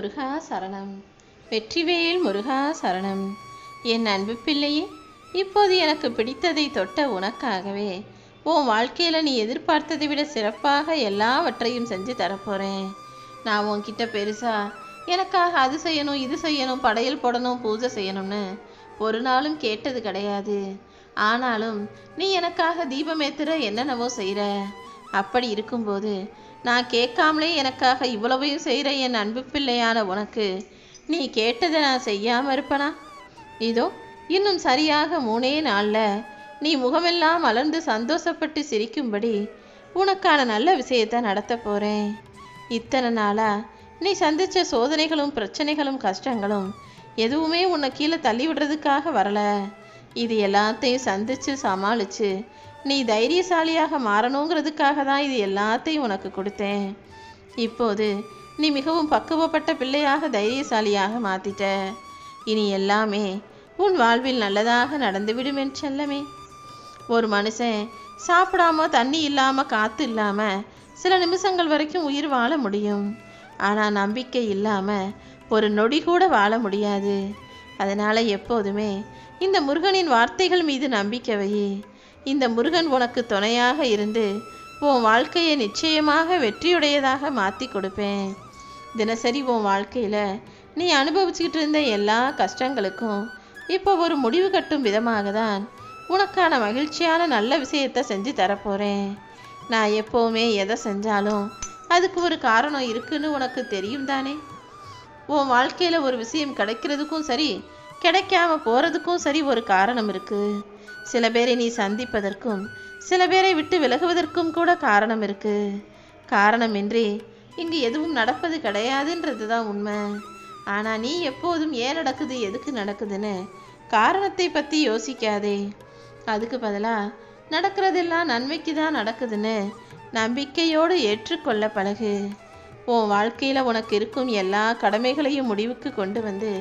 முருகா சரணம். வெற்றிவேல் முருகா சரணம். என் அன்பு பிள்ளையே இப்போது எனக்கு பிடித்ததை தொட்ட உனக்காகவே. உன் வாழ்க்கையில் நீ எதிர்பார்த்ததை விட சிறப்பாக எல்லாவற்றையும் செஞ்சு தரப்போகிறேன் நான் உன்கிட்ட பெருசா எனக்காக அது செய்யணும் இது செய்யணும் படையல் போடணும் பூஜை செய்யணும்னு ஒரு நாளும் கேட்டது கிடையாது. ஆனாலும் நீ எனக்காக தீபமேத்துற என்னென்னவோ செய்கிற அப்படி இருக்கும்போது நான் கேட்காமலே எனக்காக இவ்வளவையும் செய்கிற என் அன்பு பிள்ளையான உனக்கு. நீ கேட்டதை நான் செய்யாமல் இருப்பனா? இதோ இன்னும் சரியாக மூணே நாளில் நீ முகமெல்லாம் மலர்ந்து சந்தோஷப்பட்டு சிரிக்கும்படி உனக்கான நல்ல விஷயத்தை நடத்த போகிறேன் இத்தனை நாளாக நீ சந்தித்த சோதனைகளும் பிரச்சனைகளும் கஷ்டங்களும் எதுவுமே உன்னை கீழே தள்ளி விடுறதுக்காக வரல. இது எல்லாத்தையும் சந்தித்து சமாளிச்சு நீ தைரியசாலியாக மாறணுங்கிறதுக்காக தான் இது எல்லாத்தையும் உனக்கு கொடுத்தேன். இப்போது நீ மிகவும் பக்குவப்பட்ட பிள்ளையாக தைரியசாலியாக மாத்திட்ட. இனி எல்லாமே உன் வாழ்வில் நல்லதாக நடந்துவிடும் என் செல்லமே. ஒரு மனுஷன் சாப்பிடாம தண்ணி இல்லாம காத்து இல்லாம சில நிமிஷங்கள் வரைக்கும் உயிர் வாழ முடியும். ஆனா நம்பிக்கை இல்லாம ஒரு நொடி கூட வாழ முடியாது. அதனால எப்போதுமே இந்த முருகனின் வார்த்தைகள் மீது நம்பிக்கை வை. இந்த முருகன் உனக்கு துணையாக இருந்து உன் வாழ்க்கையை நிச்சயமாக வெற்றியுடையதாக மாற்றி கொடுப்பேன். தினசரி உன் வாழ்க்கையில் நீ அனுபவிச்சுக்கிட்டு இருந்த எல்லா கஷ்டங்களுக்கும் இப்போ ஒரு முடிவு கட்டும் விதமாக தான் உனக்கான மகிழ்ச்சியான நல்ல விஷயத்தை செஞ்சு தரப்போகிறேன் நான் எப்போவுமே எதை செஞ்சாலும் அதுக்கு ஒரு காரணம் இருக்குன்னு உனக்கு தெரியும் தானே? உன் வாழ்க்கையில் ஒரு விஷயம் கிடைக்கிறதுக்கும் சரி கிடைக்காம போகிறதுக்கும் சரி ஒரு காரணம் இருக்குது சில பேரை நீ சந்திப்பதற்கும் சில பேரை விட்டு விலகுவதற்கும் கூட காரணம் இருக்கு. காரணமின்றி இங்கு எதுவும் நடப்பது கிடையாதுன்றது தான் உண்மை. ஆனால் நீ எப்போதும் ஏன் நடக்குது எதுக்கு நடக்குதுன்னு காரணத்தை பற்றி யோசிக்காதே. அதுக்கு பதிலாக நடக்கிறதெல்லாம் நன்மைக்கு தான் நடக்குதுன்னு நம்பிக்கையோடு ஏற்றுக்கொள்ள பழகு. உன் வாழ்க்கையில் உனக்கு இருக்கும் எல்லா கடமைகளையும் முடிவுக்கு கொண்டு வந்து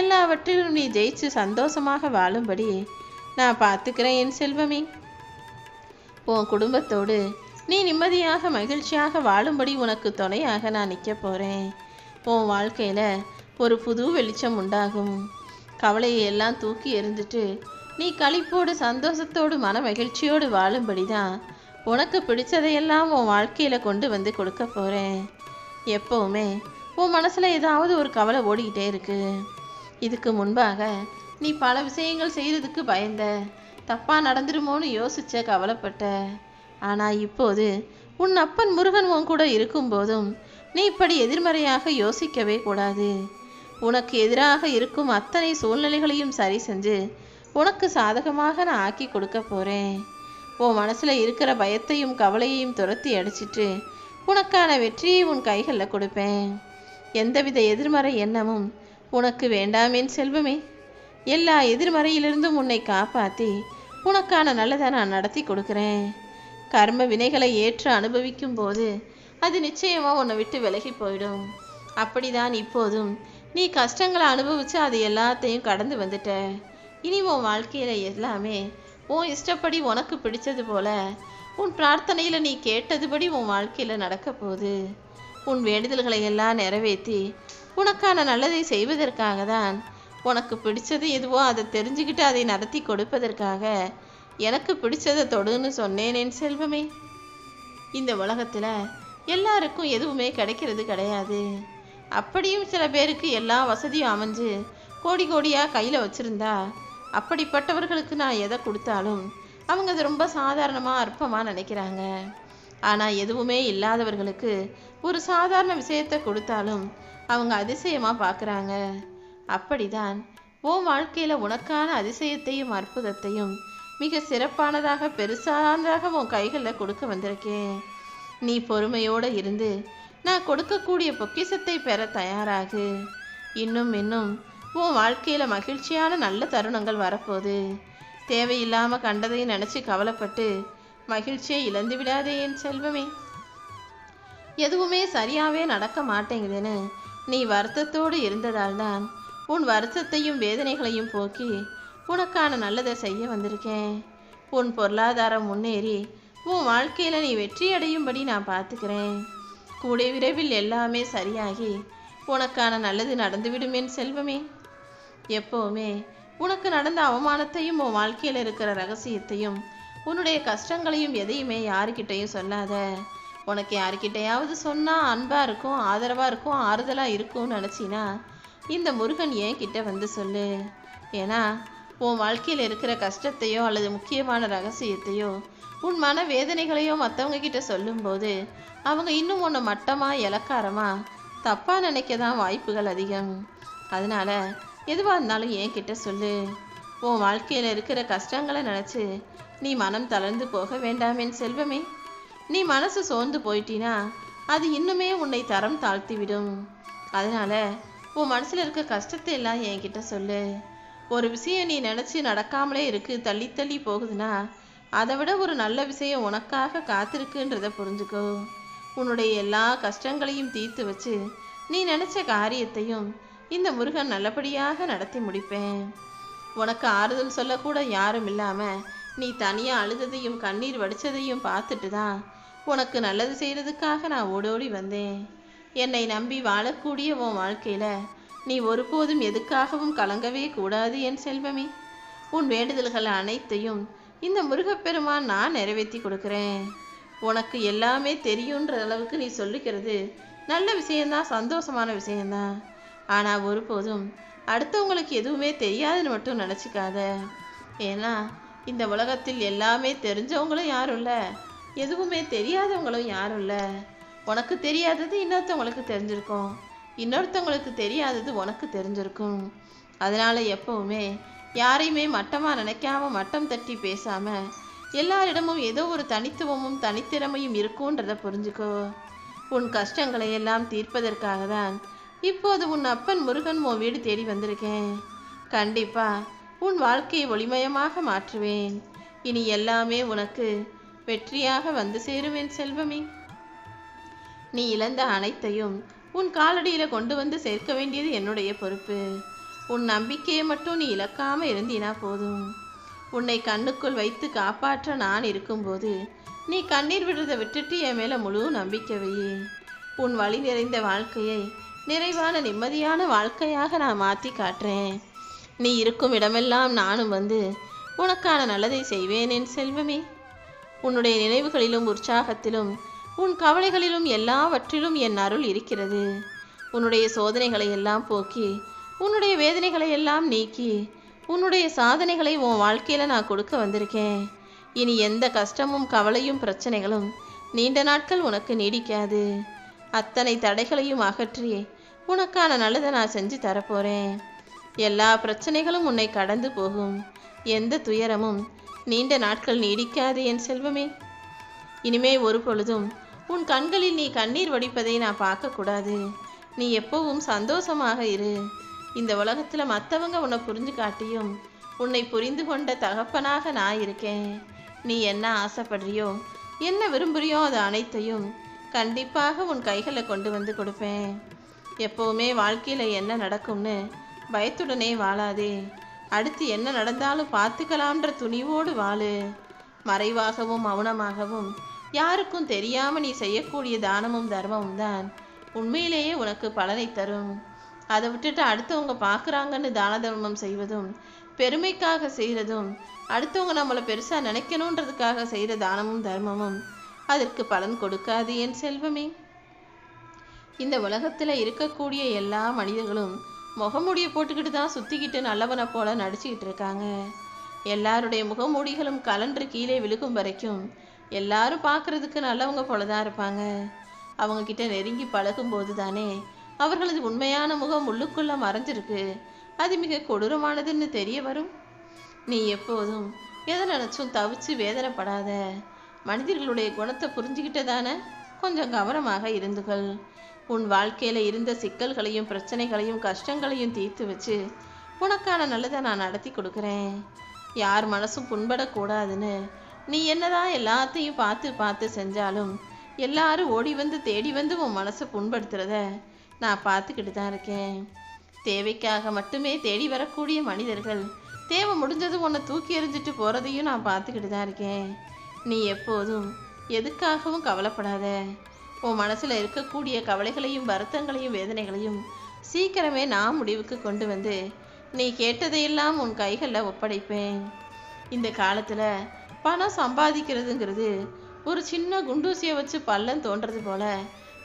எல்லாவற்றிலும் நீ ஜெயிச்சு சந்தோஷமாக வாழும்படி நான் பார்த்துக்கிறேன் என் செல்வமே. உன் குடும்பத்தோடு நீ நிம்மதியாக மகிழ்ச்சியாக வாழும்படி உனக்கு துணையாக நான் நிற்க போகிறேன் உன் வாழ்க்கையில் ஒரு புது வெளிச்சம் உண்டாகும். கவலையை எல்லாம் தூக்கி எறிந்துட்டு நீ களிப்போடு சந்தோஷத்தோடு மன மகிழ்ச்சியோடு வாழும்படி தான் உனக்கு பிடிச்சதையெல்லாம் உன் வாழ்க்கையில் கொண்டு வந்து கொடுக்க போகிறேன் எப்போவுமே உன் மனசில் ஏதாவது ஒரு கவலை ஓடிக்கிட்டே இருக்கு. இதுக்கு முன்பாக நீ பல விஷயங்கள் செய்கிறதுக்கு பயந்த. தப்பாக நடந்துருமோன்னு யோசிச்ச கவலைப்பட்ட. ஆனால் இப்போது உன் அப்பன் முருகன் உன் கூட இருக்கும்போதும் நீ இப்படி எதிர்மறையாக யோசிக்கவே கூடாது. உனக்கு எதிராக இருக்கும் அத்தனை சூழ்நிலைகளையும் சரி செஞ்சு உனக்கு சாதகமாக நான் ஆக்கி கொடுக்க போகிறேன் உன் மனசில் இருக்கிற பயத்தையும் கவலையையும் துரத்தி அடிச்சிட்டு உனக்கான வெற்றியை உன் கைகளில் கொடுப்பேன். எந்தவித எதிர்மறை எண்ணமும் உனக்கு வேண்டாமேன் செல்வமே. எல்லா எதிர்மறையிலிருந்தும் உன்னை காப்பாற்றி உனக்கான நல்லதை நான் நடத்தி கொடுக்குறேன். கர்ம வினைகளை ஏற்று அனுபவிக்கும் போது அது நிச்சயமாக உன்னை விட்டு விலகி போயிடும். அப்படிதான் இப்போதும் நீ கஷ்டங்களை அனுபவிச்சு அது எல்லாத்தையும் கடந்து வந்துட்ட. இனி உன் வாழ்க்கையில் எல்லாமே உன் இஷ்டப்படி உனக்கு பிடிச்சது போல உன் பிரார்த்தனையில் நீ கேட்டதுபடி உன் வாழ்க்கையில் நடக்க போகுது. உன் வேண்டுதல்களை எல்லாம் நிறைவேற்றி உனக்கான நல்லதை செய்வதற்காக தான் உனக்கு பிடிச்சது எதுவோ அதை தெரிஞ்சுக்கிட்டு அதை நடத்தி கொடுப்பதற்காக எனக்கு பிடிச்சதை தொடுன்னு சொன்னேன் என் செல்வமே. இந்த உலகத்தில் எல்லாருக்கும் எதுவுமே கிடைக்கிறது கிடையாது. அப்படியும் சில பேருக்கு எல்லா வசதியும் அமைஞ்சு கோடி கோடியாக கையில் வச்சுருந்தா அப்படிப்பட்டவர்களுக்கு நான் எதை கொடுத்தாலும் அவங்க அது ரொம்ப சாதாரணமாக அற்பமாக நினைக்கிறாங்க. ஆனால் எதுவுமே இல்லாதவர்களுக்கு ஒரு சாதாரண விஷயத்தை கொடுத்தாலும் அவங்க அதிசயமாக பார்க்குறாங்க. அப்படிதான் உன் வாழ்க்கையில் உனக்கான அதிசயத்தையும் அற்புதத்தையும் மிக சிறப்பானதாக பெருசானதாக உன் கைகளில் கொடுக்க வந்திருக்கேன். நீ பொறுமையோடு இருந்து நான் கொடுக்கக்கூடிய பொக்கிசத்தை பெற தயாராகு. இன்னும் இன்னும் உன் வாழ்க்கையில் மகிழ்ச்சியான நல்ல தருணங்கள் வரப்போகுது. தேவையில்லாமல் கண்டதையும் நினச்சி கவலைப்பட்டு மகிழ்ச்சியை இழந்து விடாதே என் செல்வமே. எதுவுமே சரியாகவே நடக்க மாட்டேங்குதுன்னு நீ வருத்தத்தோடு இருந்ததால் தான் உன் வருத்தத்தையும் வேதனைகளையும் போக்கி உனக்கான நல்லதை செய்ய வந்திருக்கேன். உன் பொருளாதாரம் முன்னேறி உன் வாழ்க்கையில் நீ வெற்றி அடையும்படி நான் பார்த்துக்கிறேன். கூடிய விரைவில் எல்லாமே சரியாகி உனக்கான நல்லது நடந்துவிடும் என் செல்வமே. எப்போவுமே உனக்கு நடந்த அவமானத்தையும் உன் வாழ்க்கையில் இருக்கிற ரகசியத்தையும் உன்னுடைய கஷ்டங்களையும் எதையுமே யாருக்கிட்டையும் சொல்லாத. உனக்கு யாருக்கிட்டையாவது சொன்னால் அன்பாக இருக்கும் ஆதரவாக இருக்கும் ஆறுதலாக இருக்கும்னு நினச்சின்னா இந்த முருகன் ஏன் கிட்ட வந்து சொல்லு. ஏன்னா உன் வாழ்க்கையில் இருக்கிற கஷ்டத்தையோ அல்லது முக்கியமான ரகசியத்தையோ உன் மன வேதனைகளையோ மற்றவங்க கிட்ட சொல்லும்போது அவங்க இன்னும் உன்னை மட்டமாக இலக்காரமா தப்பாக நினைக்க தான் வாய்ப்புகள் அதிகம். அதனால எதுவாக இருந்தாலும் ஏன் கிட்ட சொல்லு. உன் வாழ்க்கையில் இருக்கிற கஷ்டங்களை நினச்சி நீ மனம் தளர்ந்து போக வேண்டாமேன் செல்வமே. நீ மனசு சோர்ந்து போயிட்டினா அது இன்னுமே உன்னை தரம் தாழ்த்தி விடும் அதனால உன் மனசில் இருக்க கஷ்டத்தை எல்லாம் என்கிட்ட சொல்லு. ஒரு விஷயம் நீ நினச்சி நடக்காமலே இருக்கு தள்ளி தள்ளி போகுதுன்னா அதை விட ஒரு நல்ல விஷயம் உனக்காக காத்திருக்குன்றத புரிஞ்சுக்கோ. உன்னுடைய எல்லா கஷ்டங்களையும் தீர்த்து வச்சு நீ நினச்ச காரியத்தையும் இந்த முருகன் நல்லபடியாக நடத்தி முடிப்பேன். உனக்கு ஆறுதல் சொல்லக்கூட யாரும் இல்லாமல் நீ தனியாக அழுததையும் கண்ணீர் வடித்ததையும் பார்த்துட்டு தான் உனக்கு நல்லது செய்கிறதுக்காக நான் ஓடோடி வந்தேன். என்னை நம்பி வாழக்கூடிய உன் வாழ்க்கையில் நீ ஒருபோதும் எதுக்காகவும் கலங்கவே கூடாது என் செல்வமே. உன் வேண்டுதல்கள் அனைத்தையும் இந்த முருகப்பெருமான் நான் நிறைவேற்றி கொடுக்குறேன். உனக்கு எல்லாமே தெரியுன்ற அளவுக்கு நீ சொல்லிக்கிறது நல்ல விஷயந்தான் சந்தோஷமான விஷயந்தான் ஆனால் ஒருபோதும் அடுத்தவங்களுக்கு எதுவுமே தெரியாதுன்னு மட்டும் நினச்சிக்காத. ஏன்னா இந்த உலகத்தில் எல்லாமே தெரிஞ்சவங்களும் யாரும் இல்லை. எதுவுமே தெரியாதவங்களும் யாரும் இல்லை. உனக்கு தெரியாதது இன்னொருத்தவங்களுக்கு தெரிஞ்சிருக்கும். இன்னொருத்தவங்களுக்கு தெரியாதது உனக்கு தெரிஞ்சிருக்கும். அதனால் எப்பவுமே யாரையுமே மட்டமாக நினைக்காம மட்டம் தட்டி பேசாமல் எல்லாரிடமும் ஏதோ ஒரு தனித்துவமும் தனித்திறமையும் இருக்குன்றதை புரிஞ்சுக்கோ. உன் கஷ்டங்களை எல்லாம் தீர்ப்பதற்காக தான் இப்போது உன் அப்பன் முருகன் உன் வீடு தேடி வந்திருக்கேன். கண்டிப்பாக உன் வாழ்க்கையை ஒளிமயமாக மாற்றுவேன். இனி எல்லாமே உனக்கு வெற்றியாக வந்து சேருவேன் செல்வமே. நீ இழந்த அனைத்தையும் உன் காலடியில் கொண்டு வந்து சேர்க்க வேண்டியது என்னுடைய பொறுப்பு. உன் நம்பிக்கையை மட்டும் நீ இழக்காம இருந்தினா போதும். உன்னை கண்ணுக்குள் வைத்து காப்பாற்ற நான் இருக்கும்போது நீ கண்ணீர் விடுறதை விட்டுட்டு என் மேலே முழு நம்பிக்கை உன் வழி நிறைந்த வாழ்க்கையை நிறைவான நிம்மதியான வாழ்க்கையாக நான் மாற்றி காட்டுறேன். நீ இருக்கும் இடமெல்லாம் நானும் வந்து உனக்கான நல்லதை செய்வேன் என் செல்வமே. உன்னுடைய நினைவுகளிலும் உற்சாகத்திலும் உன் கவலைகளிலும் எல்லாவற்றிலும் என் அருள் இருக்கிறது. உன்னுடைய சோதனைகளை எல்லாம் போக்கி உன்னுடைய வேதனைகளை எல்லாம் நீக்கி உன்னுடைய சாதனைகளை உன் வாழ்க்கையில் நான் கொடுக்க வந்திருக்கேன். இனி எந்த கஷ்டமும் கவலையும் பிரச்சனைகளும் நீண்ட நாட்கள் உனக்கு நீடிக்காது. அத்தனை தடைகளையும் அகற்றி உனக்கான நல்லதை நான் செஞ்சு தரப்போகிறேன் எல்லா பிரச்சனைகளும் உன்னை கடந்து போகும். எந்த துயரமும் நீண்ட நாட்கள் நீடிக்காது என் செல்வமே. இனிமே ஒரு பொழுதும் உன் கண்களில் நீ கண்ணீர் வடிப்பதை நான் பார்க்கக்கூடாது. நீ எப்பவும் சந்தோஷமாக இரு. இந்த உலகத்தில் மற்றவங்க உன்னை புரிஞ்சு காட்டியும் உன்னை புரிந்து கொண்ட தகப்பனாக நான் இருக்கேன். நீ என்ன ஆசைப்படுறியோ என்ன விரும்புறியோ அது அனைத்தையும் கண்டிப்பாக உன் கைகளை கொண்டு வந்து கொடுப்பேன். எப்போவுமே வாழ்க்கையில் என்ன நடக்கும்னு பயத்துடனே வாழாதே. அடுத்து என்ன நடந்தாலும் பார்த்துக்கலாம்ன்ற துணிவோடு வாழு. மறைவாகவும் மௌனமாகவும் யாருக்கும் தெரியாம நீ செய்யக்கூடிய தானமும் தர்மமும் தான். உண்மையிலேயே உனக்கு பலனை தரும். அதை விட்டுட்டு அடுத்தவங்க பார்க்குறாங்கன்னு தான தர்மம் செய்வதும் பெருமைக்காக செய்கிறதும் அடுத்தவங்க நம்மளை பெருசாக நினைக்கணுன்றதுக்காக செய்கிற தானமும் தர்மமும் அதற்கு பலன் கொடுக்காது என் செல்வமே. இந்த உலகத்தில் இருக்கக்கூடிய எல்லா மனிதர்களும் முகமூடியை போட்டுக்கிட்டு தான் சுற்றிக்கிட்டு நல்லவனை போல நடிச்சுக்கிட்டு இருக்காங்க. எல்லாருடைய முகமூடிகளும் கலன்று கீழே விழுகும் வரைக்கும் எல்லாரும் பார்க்கறதுக்கு நல்லவங்க போல தான் இருப்பாங்க. அவங்க கிட்ட நெருங்கி பழகும்போது தானே அவர்களது உண்மையான முகம் உள்ளுக்குள்ள மறைஞ்சிருக்கு. அது மிக கொடூரமானதுன்னு தெரிய வரும். நீ எப்போதும் எதை நினச்சும் தவிச்சு வேதனைப்படாத. மனிதர்களுடைய குணத்தை புரிஞ்சுக்கிட்டதானே கொஞ்சம் கவனமாக இருந்துகள். உன் வாழ்க்கையில் இருந்த சிக்கல்களையும் பிரச்சனைகளையும் கஷ்டங்களையும் தீர்த்து வச்சு உனக்கான நல்லதை நான் நடத்தி கொடுக்குறேன். யார் மனசும் புண்படக்கூடாதுன்னு நீ என்னதான் எல்லாத்தையும் பார்த்து பார்த்து செஞ்சாலும் எல்லாரும் ஓடி வந்து தேடி வந்து உன் மனசை புண்படுத்துறத நான் பார்த்துக்கிட்டு தான் இருக்கேன். தேவைக்காக மட்டுமே தேடி வரக்கூடிய மனிதர்கள் தேவை முடிஞ்சதும் உன்னை தூக்கி எறிஞ்சிட்டு போகிறதையும் நான் பார்த்துக்கிட்டு தான் இருக்கேன். நீ எப்போதும் எதுக்காகவும் கவலைப்படாத. உன் மனசில் இருக்கக்கூடிய கவலைகளையும் வருத்தங்களையும் வேதனைகளையும் சீக்கிரமே நான் முடிவுக்கு கொண்டு வந்து நீ கேட்டதையெல்லாம் உன் கைகளில் ஒப்படைப்பேன். இந்த காலத்தில் பணம் சம்பாதிக்கிறதுங்கிறது ஒரு சின்ன குண்டூசியை வச்சு பள்ளம் தோன்றது போல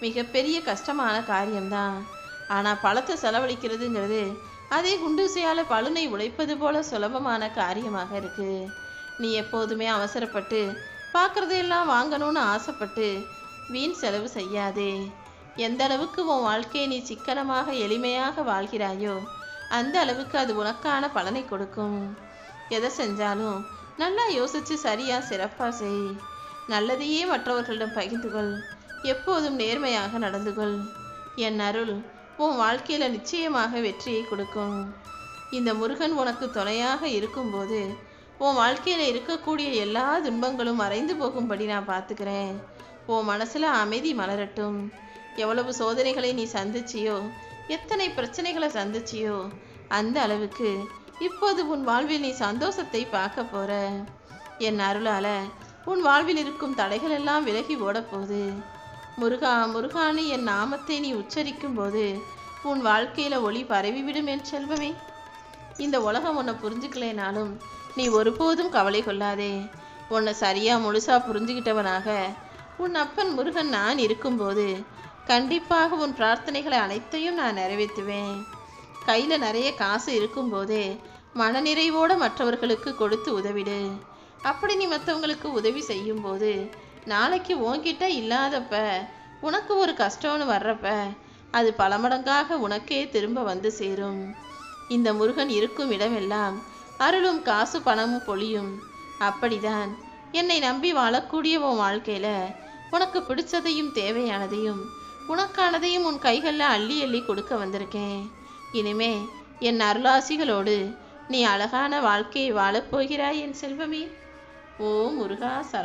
மிகப்பெரிய கஷ்டமான காரியம்தான். ஆனால் பழத்தை செலவழிக்கிறதுங்கிறது அதே குண்டூசியால் பழுனை உழைப்பது போல சுலபமான காரியமாக இருக்கு. நீ எப்போதுமே அவசரப்பட்டு பார்க்குறதையெல்லாம் வாங்கணும்னு ஆசைப்பட்டு வீண் செலவு செய்யாதே. எந்த அளவுக்கு உன் வாழ்க்கையை நீ சிக்கனமாக எளிமையாக வாழ்கிறாயோ அந்த அளவுக்கு அது உனக்கான பலனை கொடுக்கும். எதை செஞ்சாலும் நல்லா யோசிச்சு சரியா சிறப்பா செய். நல்லதையே மற்றவர்களிடம் பகிர்ந்து கொள் எப்போதும் நேர்மையாக நடந்து கொள் என் அருள் உன் வாழ்க்கையில் நிச்சயமாக வெற்றியை கொடுக்கும். இந்த முருகன் உனக்கு துணையாக இருக்கும்போது உன் வாழ்க்கையில் இருக்கக்கூடிய எல்லா துன்பங்களும் மறைந்து போகும்படி நான் பார்த்துக்கிறேன். உன் மனசில் அமைதி மலரட்டும். எவ்வளவு சோதனைகளை நீ சந்திச்சியோ எத்தனை பிரச்சனைகளை சந்திச்சியோ அந்த அளவுக்கு இப்போது உன் வாழ்வில் நீ சந்தோஷத்தை பார்க்க போற. என் அருளால உன் வாழ்வில் இருக்கும் தடைகள் எல்லாம் விலகி ஓடப் போகுது முருகா முருகான்னு என் நாமத்தை நீ உச்சரிக்கும் போது உன் வாழ்க்கையில ஒளி பரவிவிடும் என் செல்வமே. இந்த உலகம் உன்னை புரிஞ்சுக்கலைனாலும் நீ ஒருபோதும் கவலை கொள்ளாதே. உன்னை சரியா முழுசா புரிஞ்சுக்கிட்டவனாக உன் அப்பன் முருகன் நான் இருக்கும்போது கண்டிப்பாக உன் பிரார்த்தனைகளை அனைத்தையும் நான் நிறைவேற்றுவேன். கையில் நிறைய காசு இருக்கும்போதே மனநிறைவோடு மற்றவர்களுக்கு கொடுத்து உதவிடு. அப்படி நீ மற்றவங்களுக்கு உதவி செய்யும்போது நாளைக்கு உன்கிட்ட இல்லாதப்ப உனக்கு ஒரு கஷ்டம்னு வர்றப்ப அது பல மடங்காக உனக்கே திரும்ப வந்து சேரும். இந்த முருகன் இருக்கும் இடமெல்லாம் அருளும் காசு பணமும் பொழியும். அப்படிதான் என்னை நம்பி வாழக்கூடிய உன் வாழ்க்கையில் உனக்கு பிடிச்சதையும் தேவையானதையும் உனக்கானதையும் உன் கைகளில் அள்ளி அள்ளி கொடுக்க வந்திருக்கேன். இனிமே என் அருளாசிகளோடு நீ அழகான வாழ்க்கையை வாழப்போகிறாய் என் செல்வமே. ஓ முருகா சர